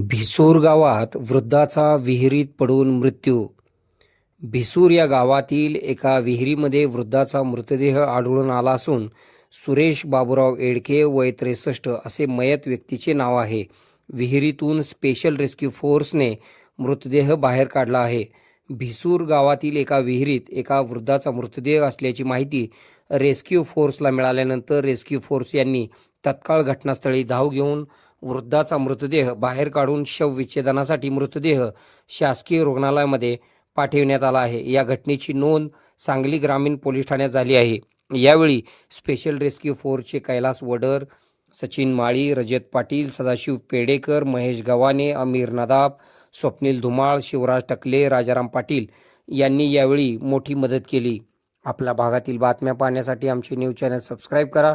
भिसूर गावात वृद्धाचा विहिरीत पडून मृत्यू. भिसूर या गावातील एका विहिरीमध्ये वृद्धाचा मृतदेह आढळून आला असून सुरेश बाबूराव एडके वय त्रेसष्ट असे मयत व्यक्तीचे नाव आहे. विहिरीतून स्पेशल रेस्क्यू फोर्सने मृतदेह बाहेर काढला आहे. भिसूर गावातील एका विहिरीत एका वृद्धाचा मृतदेह असल्याची माहिती रेस्क्यू फोर्सला मिळाल्यानंतर रेस्क्यू फोर्स यांनी तत्काळ घटनास्थळी धाव घेऊन वृद्धाचा मृतदेह बाहेर काढून शवविच्छेदनासाठी मृतदेह शासकीय रुग्णालयामध्ये पाठविण्यात आला आहे. या घटनेची नोंद सांगली ग्रामीण पोलीस ठाण्यात झाली आहे. यावेळी स्पेशल रेस्क्यू फोर्सचे कैलास वडर सचिन माळी रजत पाटील सदाशिव पेडेकर महेश गव्हाणे अमीर नदाब स्वप्नील धुमाळ शिवराज टकले राजाराम पाटील यांनी यावेळी मोठी मदत केली. आपल्या भागातील बातम्या पाहण्यासाठी आमचे न्यूज चॅनल सबस्क्राईब करा.